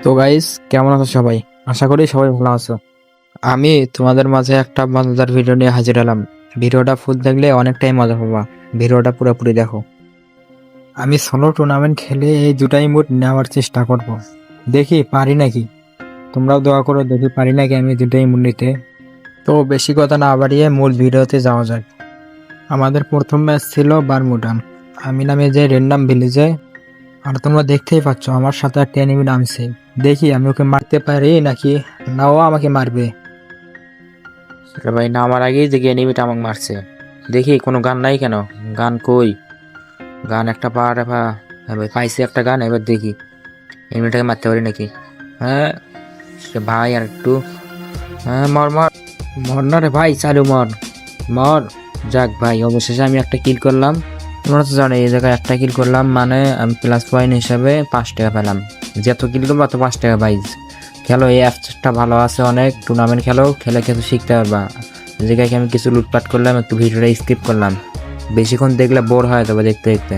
তো গাইস কেমন আছো সবাই? আশা করি সবাই ভালো আছো। আমি তোমাদের মাঝে একটা মজাদার ভিডিও নিয়ে হাজির হলাম। ভিডিওটা ফুল দেখলে অনেকটাই মজা পাবা। ভিডিওটা পুরোপুরি দেখো। আমি সোলো টুর্নামেন্ট খেলে এই দুটাই মুড নেওয়ার চেষ্টা করব। দেখি, পারি নাকি? তোমরাও দোয়া করো, দেখি পারি নাকি আমি দুটাই মুড নিতে। তো বেশি কথা না বাড়িয়ে মূল ভিডিওতে যাওয়া যাক। আমাদের প্রথম ম্যাচ ছিল বারমুডান। আমি নামে যে রেন্ডাম ভিলেজে আর তোমরা দেখতেই পাচ্ছ, আমার সাথে একটা এনিমি নামছে। দেখি, আমি ওকে মারতে পারি নাকি? না, ও আমাকে মারবে। আরে ভাই, না, আমার আগেই দেখি এনিমিটা আমাকে মারছে। দেখি, কোনো গান নাই কেন? গান কই? গান একটা হ্যাঁ ভাই পাইছি একটা গান, এবার দেখি। এনিমিটাকে মারতে পারি নাকি? হ্যাঁ? সে ভাই আর একটু। হ্যাঁ মর মর। মর না রে ভাই, চালু মর। মর। যাক ভাই, অবশেষে আমি একটা কিল করলাম। তোমরা তো জানো এই জায়গায় একটা কিল করলাম মানে আমি প্লাস পয়েন্ট হিসাবে পাঁচ টাকা পেলাম। যত কিল করব অত পাঁচ টাকা পাইজ খেলো এই অ্যাপসটা ভালো আছে অনেক টুর্নামেন্ট খেলো খেলে কিছু শিখতে পারবা। জায়গায় আমি কিছু লুটপাট করলাম একটু ভিডিওটা স্কিপ করলাম। বেশিক্ষণ দেখলে বোর হয় তবে দেখতে দেখতে।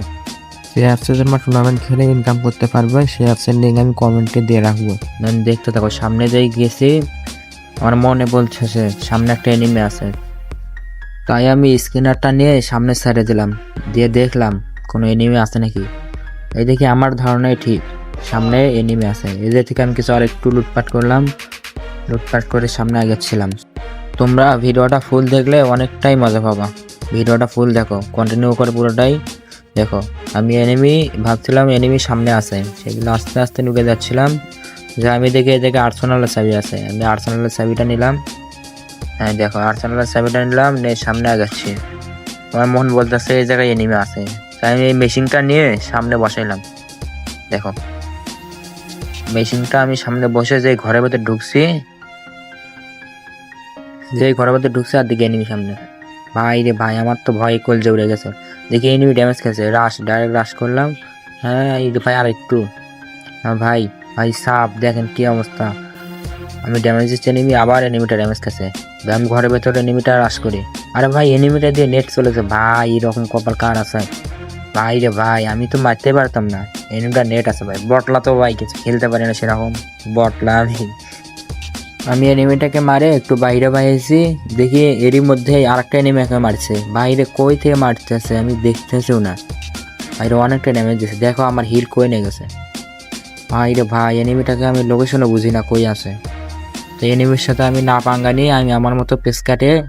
যে অ্যাপসের জন্য টুর্নামেন্ট খেলে ইনকাম করতে পারবে সেই অ্যাপসের লিঙ্ক আমি কমেন্টে দিয়ে রাখব। আমি দেখতে থাকো সামনে যেই গেছি আমার মনে বলছে সে সামনে একটা এনিমে আছে। তাই আমি স্ক্যানারটা নিয়ে সামনে সাইডে দিলাম। দিয়ে দেখলাম কোনো এনিমে আছে নাকি? এই দেখি আমার ধারণাই ঠিক। সামনে এনিমে আছে। এদের থেকে আমি কিছু আর একটু লুটপাট করলাম। লুটপাট করে সামনে আগেছিলাম তোমরা ভিডিওটা ফুল দেখলে অনেকটাই মজা পাবা। ভিডিওটা ফুল দেখো। কন্টিনিউ করে পুরোটাই দেখো। আমি এনিমি ভাবছিলাম এনিমি সামনে আছে। সেগুলো আস্তে আস্তে ঢুকে যাচ্ছিলাম। যে আমি দেখে এই দেখে আর্সেনালের চাবি আছে। আমি আর্সোনালের চাবিটা নিলাম। হ্যাঁ দেখো আর্সেনালের চাবিটা নিলাম, নিয়ে সামনে আগাচ্ছি। আমার মন বলতেছে, এই জায়গায় এনিমি আছে। তাই আমি এই মেশিনটা নিয়ে সামনে বসাইলাম। দেখো, মেশিনটা আমি সামনে বসে যে ঘরের ভেতর ঢুকছি, যে ঘরের ভেতর ঢুকছে আর দিকে এনিমি সামনে। ভাই রে ভাই, আমার তো ভয় কলজে উড়ে গেছে। দেখি এনিমি ড্যামেজ খেয়েছে। রাশ ডাইরেক্ট রাশ করলাম। হ্যাঁ এই ভাই আর একটু ভাই ভাই, সাপ, দেখেন কি অবস্থা। আমি ড্যামেজ দিচ্ছি এনিমি আবার এনিমিটা ড্যামেজ খেয়েছে। আমি ঘরের ভেতরে এনিমিটা রাশ করি। আরে ভাই, এনিমিটা দিয়ে নেট চলেছে ভাই, এরকম কপাল কার আছে? ভাই রে ভাই, আমি তো মারতে পারতাম না। এনিমিটা নেট আছে ভাই। বটলা তো ভাই, কিছু খেলতে পারি না সেরকম। বটলা আমি। আমি এনিমিটাকে মারে একটু বাইরে বাইরেছি। দেখি এরই মধ্যে আরেকটা এনিমি একে মারছে বাইরে কই থেকে মারতেছে? আমি দেখতেছিও না। বাইরে অনেকটা ড্যামেজ দিয়েছে দেখো আমার হিল কই নিয়ে গেছে। ভাই রে ভাই, এনিমিটাকে আমি লোকেশনও বুঝি না কই আছে। তো এনিমির সাথে আমি না পাঙ্গা নিয়ে আমি আমার মতো পেস কাটে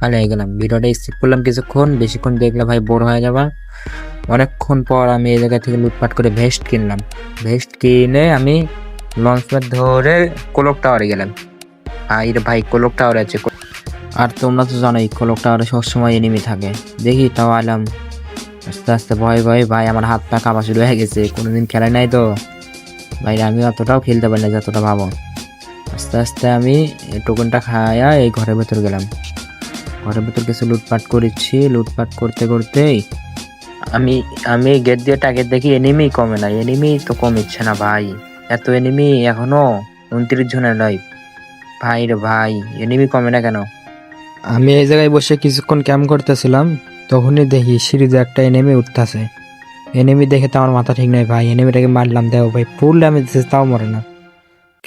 পালিয়ে গেলাম। ভিডিওটা স্কিপ করলাম কিছুক্ষণ, বেশিক্ষণ দেখলে ভাই বোর হয়ে যাবা। অনেকক্ষণ পর আমি এই জায়গা থেকে লুটপাট করে ভেস্ট কিনলাম। ভেস্ট কিনে আমি লঞ্চ ধরে কোলক টাওয়ারে গেলাম। আর ভাই কোলক টাওয়ারে আছে। আর তোমরা তো জানোই কোলক টাওয়ারে সবসময় এনিমি থাকে। দেখি তাও আলাম আস্তে আস্তে ভয় ভয় ভাই, আমার হাত পা কাঁপা শুরু হয়ে গেছে। কোনোদিন খেলে নাই তো। ভাই আমি অতটাও খেলতে পারি না যতটা ভাবো। আস্তে আস্তে আমি টোকেনটা খায়া এই ঘরের ভেতর গেলাম। ঘরের ভেতর কিছু লুটপাট করেছি। লুটপাট করতে করতেই আমি আমি গেট দিয়ে টার্গেট দেখি এনিমি কমে না এনিমি তো কমিচ্ছে না ভাই। এত এনিমি এখনও উনত্রিশ জনের নয়। ভাই রে ভাই এনিমি কমে না কেন? আমি এই জায়গায় বসে কিছুক্ষণ ক্যাম্প করতেছিলাম, তখনই দেখি সিরিজে একটা এনিমি উঠতেছে। এনিমি দেখে তো আমার মাথা ঠিক নয় ভাই। এনিমিটাকে মারলাম, দেখো ভাই ফুল আমি তাও মরে না।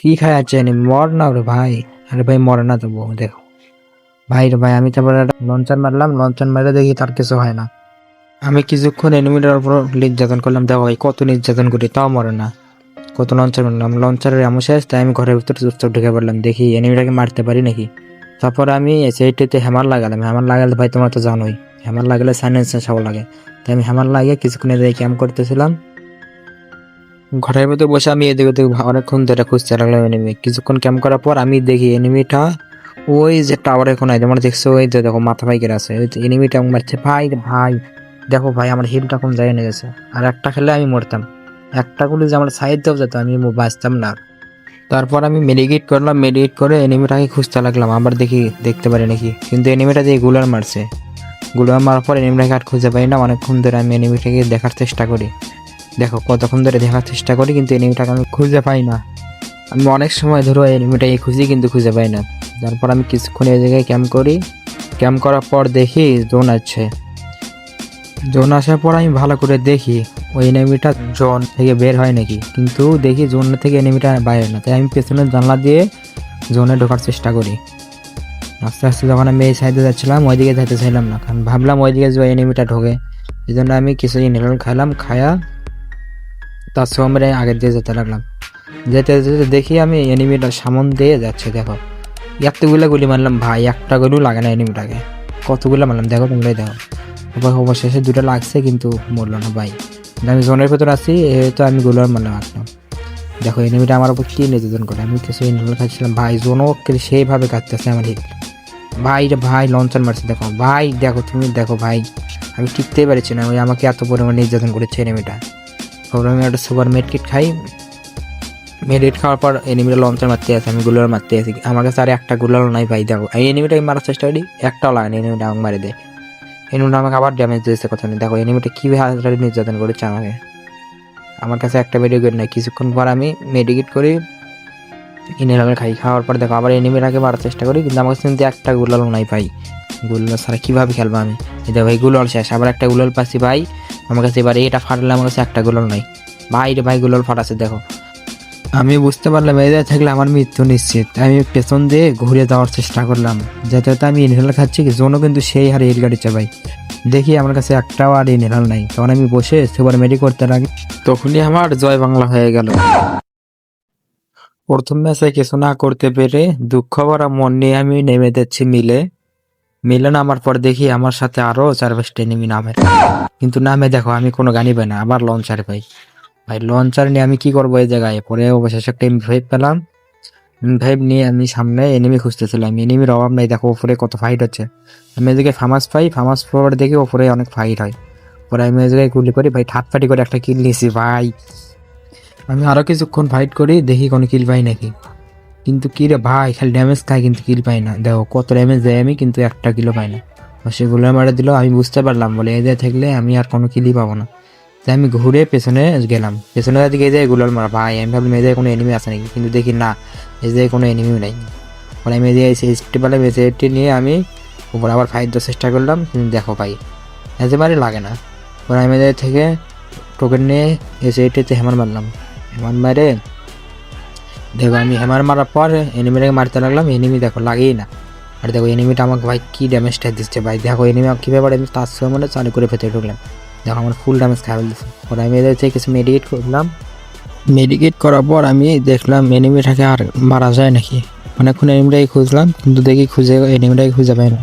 কি খায় আছে মর না রে ভাই। আরে ভাই মরে না তবু দেখো। ভাই রে ভাই, আমি তারপরে লঞ্চার মারলাম লঞ্চার মারলে দেখি তার কিছু হয় না। আমি কিছুক্ষণ এনিমিটার উপর নির্যাতন করলাম, দেখো ভাই, কত নির্যাতন করি, তাও মরে না। কত লঞ্চার মারলাম, লঞ্চারের এমন শেষ, তাই আমি ঘরের ভিতরে চুপচাপ ঢুকে পড়লাম, দেখি এনিমিটাকে মারতে পারি নাকি? তারপর আমি সেইটিতে হ্যামার লাগালাম হ্যামার লাগালে ভাই তোমার তো জানোই হ্যামার লাগালে সাইলেন্সার সব লাগে। তাই আমি হ্যামার লাগিয়ে কিছুক্ষণ এদিকে ক্যাম্প করতেছিলাম। ঘরের ভিতরে বসে আমি এদিকে ওদিকে অনেকক্ষণ ধরে খুঁজতে লাগলাম এনিমি কিছুক্ষণ ক্যাম্প করার পর আমি দেখি এনিমিটা ওই যে টাওয়ার এখন আছে মানে দেখছ ওই যে দেখো মাথা ভাইকের আছে। ওই এনিমিটা মারছে, ভাই ভাই, দেখো ভাই, আমার হিলটা কোন জায়গায় নিয়ে গেছে। আর একটা খেলে আমি মরতাম। একটা গুলি যে আমার সাইড দেওয়া যেত, আমি বাঁচতাম না। তারপর আমি মেডিকেট করলাম মেডিকেট করে এনিমিটাকে খুঁজতে লাগলাম। আবার দেখি, দেখতে পারি নাকি। কিন্তু এনিমিটা দিয়ে গুলার মারছে। গুলার মারার পর এনিমিটাকে আর খুঁজে পাই না। অনেকক্ষণ ধরে আমি এনিমিটাকে দেখার চেষ্টা করি। দেখো, কতক্ষণ ধরে দেখার চেষ্টা করি, কিন্তু এনিমিটাকে আমি খুঁজে পাই না। আমি অনেক সময় ধরো এনিমিটাকে খুঁজি, কিন্তু খুঁজে পাই না। তারপর আমি কিছুক্ষণ এই জায়গায় ক্যাম্প করি। ক্যাম্প করার পর দেখি জোন আছে। জোন আসার পর আমি ভালো করে দেখি, ওই এনিমিটা জোন থেকে বের হয় নাকি। কিন্তু দেখি জোন থেকে এনিমিটা বাইরে না। তাই আমি পেছনের জানলা দিয়ে জোনে ঢোকার চেষ্টা করি। আস্তে আস্তে যখন আমি এই সাইডে যাচ্ছিলাম, ওইদিকে যেতে চাইলাম না। কারণ ভাবলাম ওইদিকে যে এনিমিটা ঢোকে। এই জন্য আমি কিছু ইনহেলার খাইলাম, খায়া তার সঙ্গে আগের দিয়ে যেতে লাগলাম। যেতে যেতে দেখি আমি এনিমিটার সামন দিয়ে যাচ্ছে, দেখো। এতগুলো গুলি মারলাম, ভাই, একটা গুলিও লাগে না এনিমিটাকে। কতগুলো মারলাম, দেখো তোমরাই দেখো। তারপর অবশেষে দুটো লাগছে কিন্তু মরলো না, ভাই। আমি জোনের ভেতর আছি তো আমি গুলোর মারলাম আসলাম দেখো, এনিমিটা আমার উপর কি নির্যাতন করে? আমি কিছু ইনহেলার খাচ্ছিলাম ভাই জোনও সেইভাবে কাটতেছে আমার হিট ভাই রে ভাই লঞ্চন মারছে, দেখো। ভাই, দেখো, তুমি দেখো, ভাই। আমি টিকতেই পারছি না, ওই আমাকে এত পরিমাণে নির্যাতন করেছে এনিমিটা। আমি একটা সুপার মেডকিট খাই। মেডিট খাওয়ার পর এনিমিটা লঞ্চার মারতে আছে আমি গুলার মারতে আছি আমার কাছে আর একটা গুলার নাই ভাই, দেখো। এই এনিমিটাকে মারার চেষ্টা করি একটাও লাগে এনিমিটা আমাকে মারে দেয়। এনিমিটা আমাকে আবার ড্যামেজ দিয়েছে কথা নেই দেখো এনিমিটা কীভাবে নির্যাতন করেছে আমাকে। আমার কাছে একটা মেডিকেট নাই। কিছুক্ষণ পর আমি মেডিকেট করি ইনহেলার খাই। খাওয়ার পর দেখো, আবার এনিমিটাকে মারার চেষ্টা করি, কিন্তু আমার কাছে কিন্তু একটা গুলাল নাই ভাই। গুলাল ছাড়া কীভাবে খেলব আমি? দেখো ভাই গুলাল শেষ। আবার একটা গুলাল পাচ্ছি ভাই। আমার কাছে এবার এটা ফাটলে আমার কাছে একটা গুলাল নাই। ভাই রে ভাই, গুলাল ফাটাচ্ছে দেখো। আমি বুঝতে পারলাম, এই থাকলে আমার মৃত্যু নিশ্চিত। আমি পেছন দিয়ে ঘুরে যাওয়ার চেষ্টা করলাম। যাতে যাতে আমি ইনহেলার খাচ্ছি কি জোনও কিন্তু সেই হারে গাড়িছে ভাই দেখি আমার কাছে একটাও আর ইনহেলার নাই। তখন আমি বসে সুপার মেডি করতে লাগি। তখনই আমার জয় বাংলা হয়ে গেল। প্রথম ম্যাচে কিছু না করতে পেরে দুঃখ ভরা মন নিয়ে আমি নেমে যাচ্ছি মিলে। মিলে নামার পর দেখি আমার সাথে আরও চার পাঁচটা এনিমি নামে। কিন্তু নামে দেখো, আমি কোনো গানি পাই না, আবার লঞ্চার পাই। ভাই লঞ্চার নিয়ে আমি কি করব এই জায়গায়? পরে অবশেষে একটা এম পেলাম। এম নিয়ে আমি সামনে এনিমি খুঁজতেছিলাম। এনিমির অভাব নাই, দেখো, ওপরে কত ফাইট হচ্ছে। আমি এদিকে ফামাস পাই ফামাস পাওয়ার দেখি ওপরে অনেক ফাইট হয়। পরে আমি এই জায়গায় গুলি করি, ভাই ঠাটফাটি করে একটা কিল নিয়েছি, ভাই। আমি আরও কিছুক্ষণ ফাইট করি, দেখি কোনো কিল পাই নাকি। কিন্তু কি রে ভাই, খালি ড্যামেজ খাই কিন্তু কিল পাই না। দেখো, কত ড্যামেজ দেয় আমি, কিন্তু একটা কিলো পাই না। সেগুলো মারে দিল, আমি বুঝতে পারলাম, বলে এই জায়গায় থাকলে আমি আর কোনো কিলই পাবো না। তাই আমি ঘুরে পেছনে গেলাম। পেছনে দিকে এই জায়গায় গুলাল মারা। ভাই, আমি ভাবলাম এই কোনো এনিমি আছে নাকি, কিন্তু দেখি না, এই জায়গায় কোনো এনিমিও নেই। পরে আমি এই জায়গায় সেফটি পেলাম এই সেফটি নিয়ে আমি উপরে আবার ফাইট দেওয়ার চেষ্টা করলাম, কিন্তু দেখো ভাই একেবারে লাগে না। পরে আমি থেকে টোকেন নিয়ে এই সেফটিতে হ্যামার মারলাম। হ্যামার মারে দেখো আমি হ্যামার মারার পর এনিমিটাকে মারতে লাগলাম এনিমি দেখো লাগেই না আর দেখো এনিমিটা আমাকে ভাই কী ড্যামেজটা দিচ্ছে ভাই দেখো এনিমি কীভাবে আমি তার সঙ্গে মানে চালু করে ভেতরে ঢুকলাম দেখো আমার ফুল ড্যামেজ খাই ফেলতেছে পরে আমি এদের থেকে কিছু মেডিকেট করলাম মেডিকেট করার পর আমি দেখলাম এনিমিটাকে আর মারা যায় নাকি অনেকক্ষণ এনিমিটাকে খুঁজলাম কিন্তু দেখি খুঁজে এনিমিটাকে খুঁজে পাই না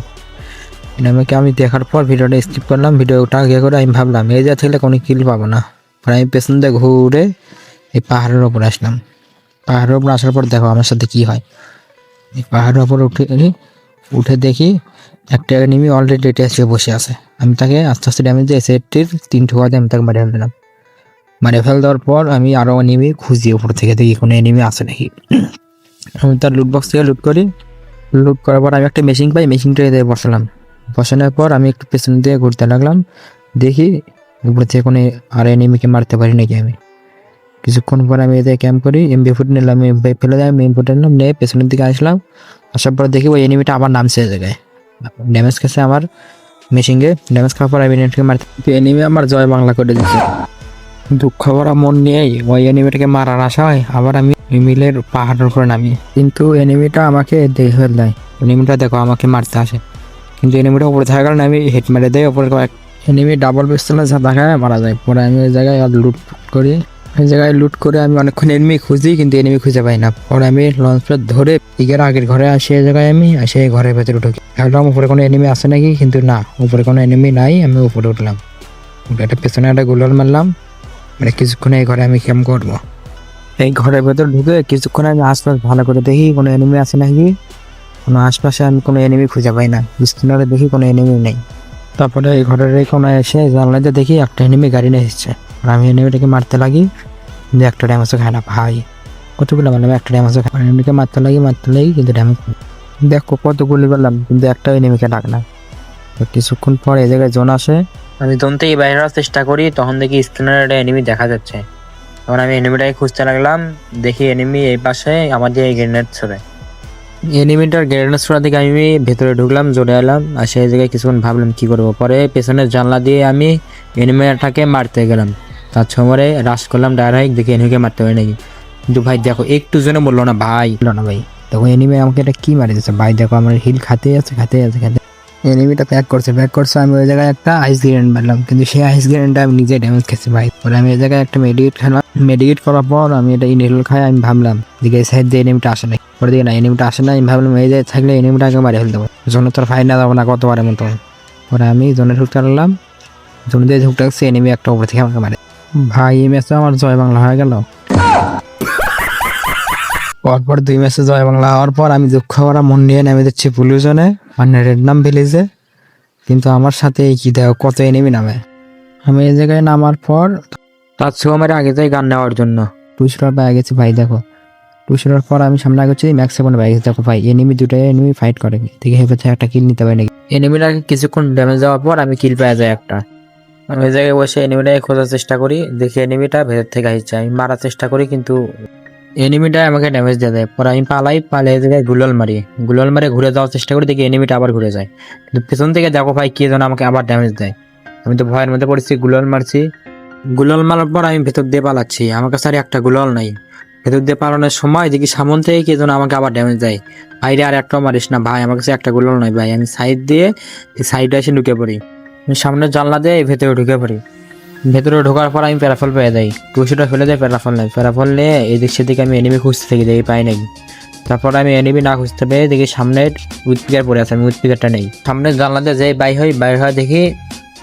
এনিমিকে আমি দেখার পর ভিডিওটা স্কিপ করলাম ভিডিওটা আগে করে আমি ভাবলাম এই যা থাকলে কোনো কিল পাবো না পরে আমি পেছন দিয়ে ঘুরে এই পাহাড়ের ওপর আসলাম পাহাড়ের ওপর আসার পর দেখো আমার সাথে কি হয়। পাহাড়ের ওপর উঠে উঠে দেখি একটা এনিমি অলরেডি এটা এসে বসে আছে। আমি তাকে আস্তে আস্তে ড্যামেজ দিয়ে সেটটির তিন ঠোকাতে আমি তাকে মারে ফেল দিলাম মারে ফেল দেওয়ার পর আমি আরও এনিমি খুঁজি উপর থেকে, দেখি কোনো এনিমি আছে নাকি। আমি তার লুট বক্স থেকে লুট করি। লুট করার পর আমি একটা মেশিন পাই মেশিনটা দিয়ে বসালাম। বসানোর পর আমি একটু পেছন দিয়ে ঘুরতে লাগলাম। দেখি উপর থেকে কোনো আর এনিমিকে মারতে পারি নাকি আমি। কিছুক্ষণ পর আমি এদের ক্যাম্প করি এমবি ফুট নিলাম এমবি ফেলে দেয় মেন ফুটে নিলাম, নিয়ে পেছনের দিকে আসলাম, আসার পর দেখি ওই এনিমিটা আবার নামছে জায়গায়। ড্যামেজ খেয়েছে আমার মেশিনকে ড্যামেজ খাওয়ার পর আমি নেটকে মারতে এনিমি আমার জয় বাংলা করে দিচ্ছে দুঃখ ভরা মন নিয়েই ওই এনিমিটাকে মারার আশা হয়, আবার আমি মিলের পাহাড়ের উপরে নামি। কিন্তু এনিমিটা আমাকে দেখে ফেল দেয়। এনিমিটা দেখো আমাকে মারতে আসে। কিন্তু এনিমিটা উপরে থাকার কারণে আমি হেড মেরে দেয় কয়েক এনিমি ডাবল পিস্তলে দেখায় মারা যায়। পরে আমি ওই জায়গায় লুট করি। ওই জায়গায় লুট করে আমি অনেকক্ষণ এনিমি খুঁজি, কিন্তু এনিমি খুঁজে পাই না। পরে আমি লঞ্চ প্যাড ধরে পিকের আগের ঘরে আসি, এই জায়গায় আমি, আসে এই ঘরের ভেতরে ঢুকি। ভাবলাম উপরে কোনো এনিমি আছে নাকি, কিন্তু না, উপরে কোনো এনিমি নাই, আমি উপরে উঠলাম। একটা পেছনে একটা গুলাল মারলাম। মানে কিছুক্ষণ এই ঘরে আমি ক্যাম্প করব। এই ঘরের ভেতর ঢুকে কিছুক্ষণ আমি আশপাশ ভালো করে দেখি কোনো এনিমি আছে নাকি। কোনো আশপাশে আমি কোনো এনিমি খুঁজে পাই না। বিস্তীর্ণে দেখি কোনো এনিমি নেই। তারপরে এই ঘরের এই কোনায় এসে জানলাতে দেখি একটা এনিমি গাড়ি নিয়ে এসেছে। আমি এনিমিটাকে মারতে লাগি। কিন্তু একটা ড্যামেজও খায় না, ভাই। কতগুলো মারলাম? একটা ড্যামেজও খায় এনিমিকে মারতে লাগি মারতে লাগি, কিন্তু ড্যামেজ দেখো কত গুলি করলাম কিন্তু একটা এনিমিকে ডাক না। তো কিছুক্ষণ পর এই জায়গায় জোন আসে। আমি তখন থেকে বাইরে হওয়ার চেষ্টা করি, তখন দেখি স্ক্রিনের একটা এনিমি দেখা যাচ্ছে। তখন আমি এনিমিটাকে খুঁজতে লাগলাম, দেখি এনিমি এই পাশে আমাদের এই গ্রেনেড ছড়ে। এনিমিটার গ্রেনেড ছোড়া দিকে আমি ভেতরে ঢুকলাম জোরে এলাম। আর সেই জায়গায় কিছুক্ষণ ভাবলাম, কি করব? পরে পেছনের জানলা দিয়ে আমি এনিমিটাকে মারতে গেলাম। তার ছমরে রাশ করলাম ডাইরেক্ট দেখি এনিমিকে মারতে পারি নাকি? কিন্তু ভাই দেখো, একটু জন্য বলল না ভাই। ছিল না ভাই। তখন এনিমি আমাকে এটা কি মারি দিচ্ছে ভাই দেখো, আমার হিল খাতে আছে খাতে আছে, খাতে এনিমিটা প্যাক করছে প্যাক করছে, আমি ওই জায়গায় একটা আইস গ্রেনেড মারলাম। কিন্তু সেই আইস গ্রেনেডটা আমি নিজে ড্যামেজ খেয়েছি ভাই। পরে আমি ওই জায়গায় একটা মেডিকেট খেলাম। মেডিকেট করার পর আমি এটা ইনহেল খাই, আমি ভাবলাম দিকে এই সাইড দিয়ে এনিমিটা আসে নাই পরে দিকে না এনিমিটা আসে না, আমি ভাবলাম, এই যে থাকলে এনিমিটা আগে মারি ফেলতে পারব জন্য তোর ফাইন না যাব না, কতবারের মতো। পরে আমি জোনে ঢুকতে পারলাম। জোনে দিয়ে ঢুকতে এনিমি একটা উপরে থেকে আমাকে মারে। ভাই, এই ম্যাচে আমার জয় বাংলা হয়ে গেল। পরপর দুই ম্যাচে জয় বাংলা হওয়ার পর আমি দুঃখ করা মন নিয়ে নেমে যাচ্ছি পুলিশনে মানে রেড নাম ভিলেজে কিন্তু আমার সাথে এই কি দেখো কত এনিমি নামে। আমি এই জায়গায় নামার পর তার ছমরে আগে যাই গান নেওয়ার জন্য। টুসরার পেয়ে গেছি, ভাই, দেখো। টুসরার পর আমি সামনে আগেছি ম্যাক্স সেভেন পেয়ে গেছি। দেখো, ভাই এনিমি দুটো এনিমি ফাইট করে। দেখে হেপে একটা কিল নিতে পারে নাকি? এনিমিটাকে কিছুক্ষণ ড্যামেজ দেওয়ার পর আমি কিল পেয়ে যাই একটা। আমি ওই জায়গায় বসে এনিমিটাকে খোঁজার চেষ্টা করি, দেখি এনিমিটা ভেতর থেকে আসছে। আমি মারার চেষ্টা করি, কিন্তু এনিমিটা আমাকে ড্যামেজ দিয়ে দেয়। পরে আমি পালাই পালিয়ে জায়গায় গুলল মারি। গুলল মারে ঘুরে যাওয়ার চেষ্টা করি, দেখি এনিমিটা আবার ঘুরে যায়। কিন্তু পেছন থেকে দেখো ভাই কে যেন আমাকে আবার ড্যামেজ দেয়। আমি তো ভয়ের মধ্যে পড়েছি, গুলল মারছি। গুলল মারার পর আমি ভেতর দিয়ে পালাচ্ছি। আমার কাছে আর একটা গুলল নাই। ভেতর দিয়ে পালানোর সময় দেখি সামন থেকে কে যেন আমাকে আবার ড্যামেজ দেয়। বাইরে আর একটা মারিস না ভাই, আমার কাছে একটা গুলল নাই ভাই। আমি সাইড দিয়ে সাইডে এসে ঢুকে পড়ি। আমি সামনে জানলা দিয়ে ভেতরে ঢুকে পড়ি। ভেতরে ঢোকার পর আমি প্যারাফল পেয়ে যাই। টুসিটা ফেলে দেয় প্যারাফল নেই। প্যারাফল নিয়ে এদিক সেদিকে আমি এনিমি খুঁজতে থাকি, দেখি পাই নাকি তারপর আমি এনিমি না খুঁজতে পেয়ে দেখি সামনে উৎপিকার পড়ে আছে, আমি উৎপিকারটা নেই। সামনে জানলা দিয়ে যাই বাই হই, বাই হয় দেখি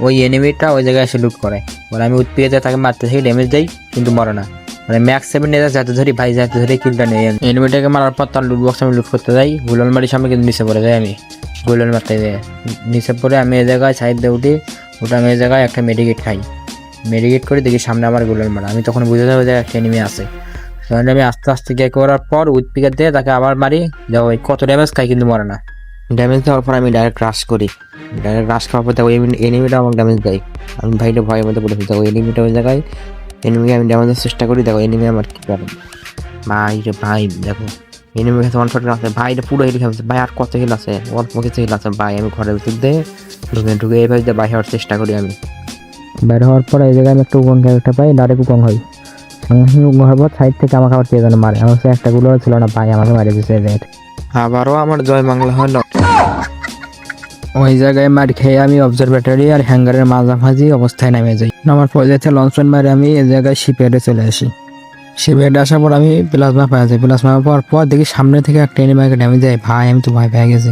ওই এনিমিটা ওই জায়গায় এসে লুট করে। পরে আমি উৎপিকাতে তাকে মারতে থাকি ড্যামেজ দেই, কিন্তু মরে না। মানে ম্যাক্স সেভেন নিয়ে যাতে ধরি, ভাই, যাতে ধরে কিলটা নেই। এনিমিটাকে মারার পর তার লুট বক্স আমি লুট করতে যাই। গুলন মারির সামনে কিন্তু নিচে পড়ে যাই আমি। গুলন মারতে যাই। নিচে পড়ে আমি এই জায়গায় সাইড দিয়ে উঠি। ওটা আমি এই জায়গায় একটা মেডিকেট খাই। মেডিকেট করে দেখি সামনে আমার গুলন মারা। আমি তখন বুঝে যাব যে একটা এনিমি আছে। তখন আমি আস্তে আস্তে গিয়ে করার পর উৎপিকার দিয়ে তাকে আবার মারি। দেখো ওই কত ড্যামেজ খাই কিন্তু মরে না। ড্যামেজ দেওয়ার পর আমি ডাইরেক্ট রাশ করি। ডাইরেক্ট রাশ খাওয়ার পর দেখো এনিমিটা আমাকে ড্যামেজ দেয়। আমি ভাইটা ভয়ের মধ্যে পড়ে দেখো এনিমিটা ওই জায়গায় এনিমিকে আমি ড্যামেজের চেষ্টা করি দেখো এনিমি আমার কি করে ভাই রে ভাই দেখো এনিমি কাছে ওয়ান শট আছে। ভাই এটা পুরো হিল খেলছে ভাই আর কত হিল আছে? অল্প কিছু হিল আছে। ভাই আমি ঘরের ভিতর দিয়ে ঢুকে ঢুকে এইভাবে দিয়ে বাইরে হওয়ার চেষ্টা করি আমি। বাইরে হওয়ার পর এই জায়গায় আমি একটা উগন ক্যারেক্টার পাই ডাইরেক্ট উগন হই। সঙ্গে হওয়ার পর সাইড থেকে আমাকে আবার কে যেন মারে। আমার একটা গুলো ছিল না ভাই আমাকে মারে দিয়েছে আবারও আমার জয় বাংলা হলো ওই জায়গায় মার খেয়ে আমি অবজারভেটরি আর হ্যাঙ্গারের মাঝামাঝি অবস্থায় নামে যাই। নামার আমার পর্যায়ে লঞ্চন মারে আমি এই জায়গায় শিপেডে চলে আসি। শিপেডে আসার পর আমি প্লাজমা পাওয়া যাই প্লাজমা পাওয়ার পর দেখি সামনে থেকে একটা এনিমাকে নামে যাই ভাই, আমি তো ভাই পেয়ে গেছি।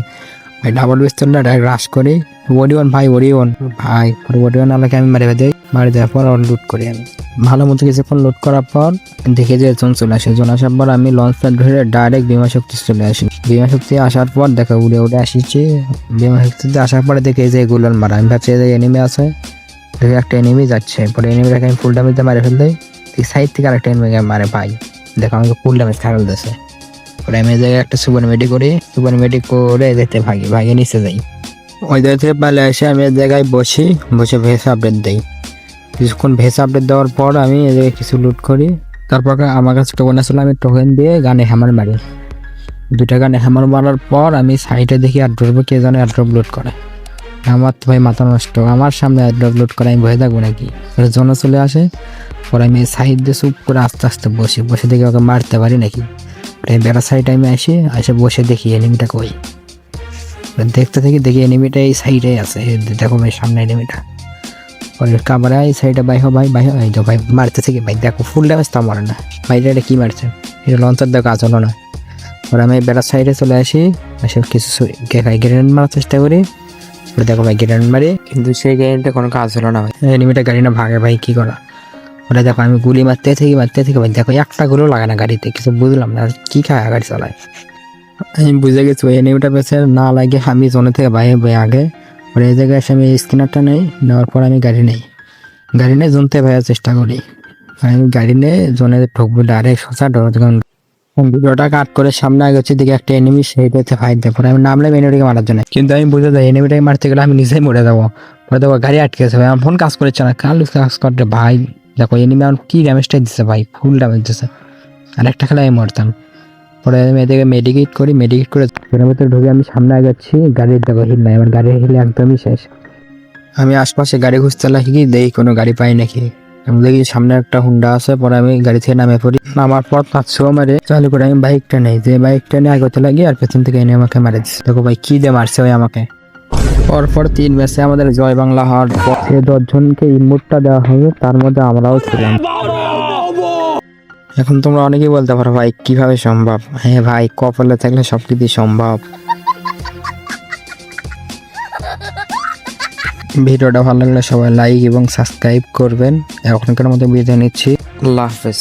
ভাই ডাবল পিস্তলটা রাশ করি। ওডিওন ভাই? ওরিওন ভাই ওরিওন আলাকে আমি মেরে দেই। মারি দেওয়ার পর ওর লুট করি আমি। ভালো মতো কিছুক্ষণ লুট করার পর দেখে যে জোন চলে আসে। জোন আসার পর আমি লঞ্চ প্যাড ধরে ডাইরেক্ট বিমা শক্তি চলে আসি। বিমা শক্তি আসার পর দেখা উড়ে উড়ে আসিছে। বিমা শক্তিতে আসার পরে দেখে যে এগুলোর মারা। আমি ভাবছি যে এনিমি আছে। দেখি একটা এনিমি যাচ্ছে। পরে এনিমিটাকে আমি ফুল ড্যামেজ মারে ফেল দেই ঠিক সাইড থেকে আরেকটা এনিমিকে মারে পাই। দেখো আমাকে ফুল ড্যামেজ থাকল দিয়েছে পরে আমি জায়গায় একটা সুপার মেডি করি। সুপার মেডি করে দেখতে ভাগি। ভাগে নিচে যাই। ওই জায়গা থেকে পালে এসে আমি জায়গায় বসি। বসে ভেস আপডেট দিই। কিছুক্ষণ ভেস আপডেট দেওয়ার পর আমি জায়গায় কিছু লুট করি। তারপর আমার কাছে টোকেন আসলে, আমি টোকেন দিয়ে গানে হ্যামার মারি। দুটা গানে হ্যামার মারার পর আমি সাইডে দেখি অ্যাড্রপ কে যেন অ্যাড্রপ লোড করে। আমার তো ভাই মাথা নষ্ট, আমার সামনে অ্যাড্রপ লোড করে আমি বসে থাকব নাকি? জন চলে আসে, পরে আমি সাইড দিয়ে চুপ করে আস্তে আস্তে বসি, বসে দেখি ওকে মারতে পারি নাকি? বেড়া সাইডে আমি আসি, এসে বসে দেখি এনিমিটা কই। দেখতে থাকি দেখি এনিমিটা এই সাইডে আছে, দেখো ভাই সামনে এনিমিটা পরে কাবারা এই সাইডে ভাই হো ভাই ভাই এই তো ভাই মারতে থেকে ভাই দেখো ফুল ড্যামেজ তা মারে না। ভাই এটা কি মারছে? এটা লঞ্চার দেখো আজ হলো না। পরে আমি বেড়ার সাইডে চলে আসি, এসে কিছু গ্রেনেড মারার চেষ্টা করি। পরে দেখো ভাই গ্রেনেড মারি, কিন্তু সেই গেমটা কোনো কাজ হলো না ভাই। এনিমিটা গাড়ি না ভাগে ভাই, কি করা? ওরা দেখো আমি গুলি মারতে থেকে মারতে থেকে, ভাই দেখো একটা গুলো লাগে না গাড়িতে, কিছু বুঝলাম না, কি খায় গাড়ি চালায়। আমি বুঝে গেছি, ওই এনিমিটা পেছে না লাগে, আমি জোনে থেকে বাইরে ভাই আগে। পরে এই জায়গায় এসে আমি স্ক্যানারটা নেই, নেওয়ার পর আমি গাড়ি নেই। গাড়ি নিয়ে জোনতে ভাইয়ার চেষ্টা করি। আমি গাড়ি নিয়ে জোনে ঢুকবো ডাইরেক্ট সোজা ঢোকান ভিডিওটা কাট করে সামনে আগে হচ্ছে দিকে একটা এনিমি সেইটাতে ফাইট দেয় পরে আমি নামলাম এনিমিটাকে মারার জন্য। কিন্তু আমি বুঝে যাই এনিমিটাকে মারতে গেলে আমি নিজেই মরে যাব। পরে দেখো গাড়ি আটকে গেছে ভাই আমার ফোন কাজ করছে না কাল কাজ করতে ভাই? দেখো এনিমি আমার কি ড্যামেজটা দিচ্ছে ভাই ফুল ড্যামেজ দিচ্ছে আর একটা খেলা আমি মরতাম। পরে আমি এদিকে মেডিকেট করি মেডিকেট করে ঘরের ভিতরে ঢুকে আমি সামনে আগাচ্ছি গাড়ির দেখো হিল নাই আমার গাড়ির হিল একদমই শেষ। আমি আশপাশে গাড়ি খুঁজতে লাগি দেখি কোনো গাড়ি পাই নাকি? আমি দেখি সামনে একটা হুন্ডা আছে পরে আমি গাড়ি থেকে নামে পড়ি। নামার পর পাঁচ পাঁচশো মারে চালু করে আমি বাইকটা নেই যে বাইকটা নিয়ে আগতে লাগি আর পেছন থেকে এনে আমাকে মারে দিচ্ছে দেখো ভাই কি দিয়ে মারছে ভাই আমাকে? পরপর তিন ম্যাচে আমাদের জয় বাংলা হওয়ার পর সে দশজনকে ইমোটটা দেওয়া হবে তার মধ্যে আমরাও ছিলাম। এখন তোমরা অনেকেই বলতে পারো, ভাই, কীভাবে সম্ভব? হ্যাঁ ভাই, কপালে থাকলে সব কিছু সম্ভব। ভিডিওটা ভালো লাগলে সবাই লাইক এবং সাবস্ক্রাইব করবেন। এখনকার মতো বিদায় নিচ্ছি। আল্লাহ হাফেজ।